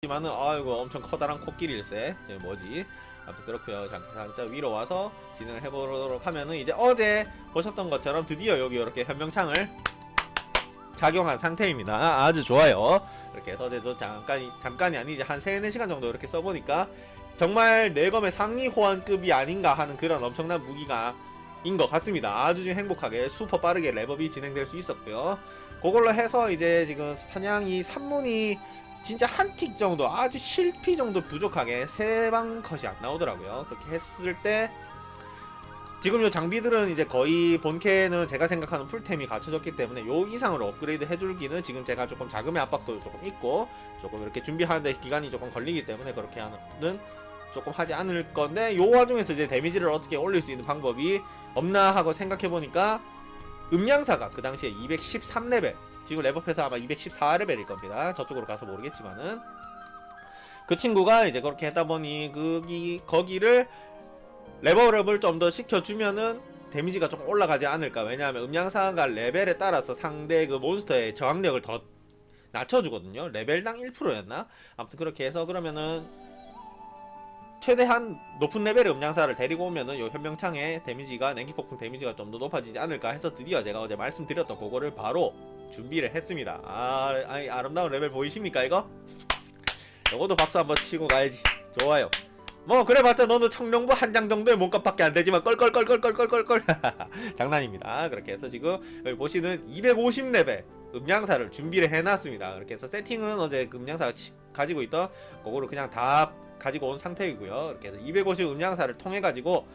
하지만은 아이고 엄청 커다란 코끼리일세. 저 뭐지? 아무튼 그렇고요. 잠깐 위로 와서 진행을 해보도록 하면은 이제 어제 보셨던 것처럼 드디어 여기 이렇게 현명창을 작용한 상태입니다. 아주 좋아요. 이렇게 해서 어제도 잠깐 잠깐이 아니지 한 3, 4시간 정도 이렇게 써보니까 정말 내검의 상위 호환급이 아닌가 하는 그런 엄청난 무기가 인 것 같습니다. 아주 지금 행복하게 슈퍼 빠르게 랩업이 진행될 수 있었고요. 그걸로 해서 이제 지금 사냥이 3문이 진짜 한 틱 정도 아주 실피 정도 부족하게 세 방 컷이 안 나오더라고요. 그렇게 했을 때 지금 요 장비들은 이제 거의 본캐는 제가 생각하는 풀템이 갖춰졌기 때문에 요 이상으로 업그레이드 해줄기는 지금 제가 조금 자금의 압박도 조금 있고 조금 이렇게 준비하는데 기간이 조금 걸리기 때문에 그렇게 하는 조금 하지 않을 건데 요 와중에서 이제 데미지를 어떻게 올릴 수 있는 방법이 없나 하고 생각해 보니까 음량사가 그 당시에 213레벨 지금 랩업해서 아마 214레벨일 겁니다. 저쪽으로 가서 모르겠지만은 그 친구가 이제 그렇게 했다 보니 거기 거기를 레벨업을 좀 더 시켜주면은 데미지가 좀 올라가지 않을까. 왜냐하면 음량사가 레벨에 따라서 상대 그 몬스터의 저항력을 더 낮춰주거든요. 레벨당 1%였나? 아무튼 그렇게 해서 그러면은 최대한 높은 레벨의 음량사를 데리고 오면은 요 현명창의 데미지가 냉기 폭풍 데미지가 좀 더 높아지지 않을까 해서 드디어 제가 어제 말씀드렸던 그거를 바로 준비를 했습니다. 아, 아이, 아름다운 레벨 보이십니까 이거? 요것도 박수 한번 치고 가야지. 좋아요. 뭐 그래봤자 너는 청룡부 한 장 정도의 몸값밖에 안 되지만 껄껄껄껄껄껄껄 장난입니다. 그렇게 해서 지금 여기 보시는 250레벨 음량사를 준비를 해놨습니다. 그렇게 해서 세팅은 어제 그 음량사가 치- 가지고 있던 그거를 그냥 다 가지고 온 상태이고요. 이렇게 해서 250 음량사를 통해 가지고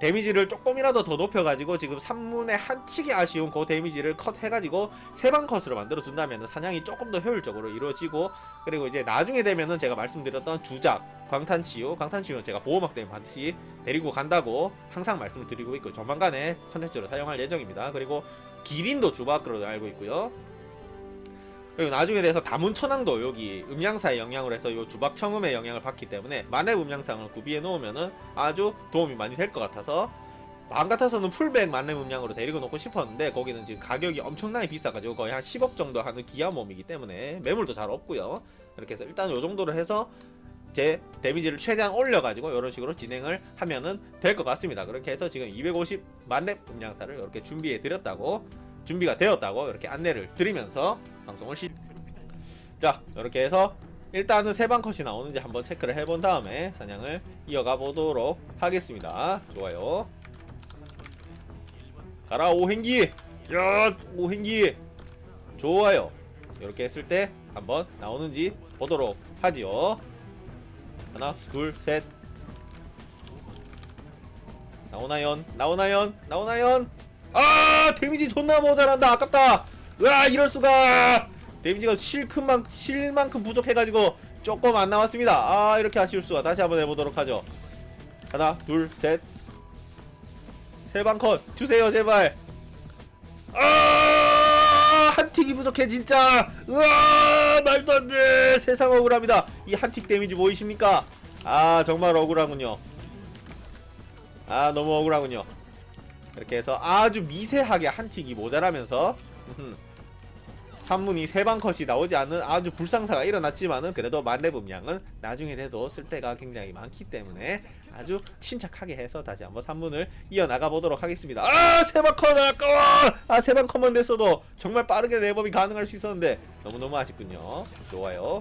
데미지를 조금이라도 더 높여가지고 지금 3문의 한 틱이 아쉬운 그 데미지를 컷 해가지고 세방 컷으로 만들어 준다면 사냥이 조금 더 효율적으로 이루어지고 그리고 이제 나중에 되면은 제가 말씀드렸던 주작 광탄치유 광탄치유는 제가 보호막 때문에 반드시 데리고 간다고 항상 말씀을 드리고 있고 조만간에 컨텐츠로 사용할 예정입니다 그리고 기린도 주박으로 알고 있고요 그리고 나중에 대해서 다문천왕도 여기 음양사의 영향으로 해서 요 주박 청음의 영향을 받기 때문에 만렙 음양상을 구비해 놓으면은 아주 도움이 많이 될 것 같아서 마음 같아서는 풀백 만렙 음량으로 데리고 놓고 싶었는데 거기는 지금 가격이 엄청나게 비싸가지고 거의 한 10억 정도 하는 기아 몸이기 때문에 매물도 잘 없고요. 이렇게 해서 일단 요 정도로 해서 제 데미지를 최대한 올려가지고 이런 식으로 진행을 하면은 될 것 같습니다. 그렇게 해서 지금 250 만렙 음량사를 이렇게 준비해 드렸다고 준비가 되었다고 이렇게 안내를 드리면서 방송을 시. 자 이렇게 해서 일단은 세 방 컷이 나오는지 한번 체크를 해본 다음에 사냥을 이어가 보도록 하겠습니다. 좋아요. 가라 오행기. 야 오행기. 좋아요. 이렇게 했을 때 한번 나오는지 보도록 하지요. 하나, 둘, 셋. 나오나연, 나오나연, 나오나연. 아 데미지 존나 모자란다. 아깝다. 으아 이럴 수가. 데미지가 실큼만 실만큼 부족해가지고 조금 안 나왔습니다. 아 이렇게 아쉬울 수가. 다시 한번 해보도록 하죠. 하나, 둘, 셋. 세 방 컷 주세요 제발. 아, 한 틱이 부족해 진짜. 으아, 말도 안 돼. 세상 억울합니다. 이 한 틱 데미지 보이십니까? 아, 정말 억울하군요. 아, 너무 억울하군요. 이렇게 해서 아주 미세하게 한 틱이 모자라면서 음, 산문이 세방 컷이 나오지 않는 아주 불상사가 일어났지만은 그래도 만렙 음량은 나중에 돼도 쓸 때가 굉장히 많기 때문에 아주 침착하게 해서 다시 한번 산문을 이어나가 보도록 하겠습니다. 아 세방 컷 아까워! 아 세방 컷만 됐어도 정말 빠르게 레버이 가능할 수 있었는데 너무너무 아쉽군요. 좋아요.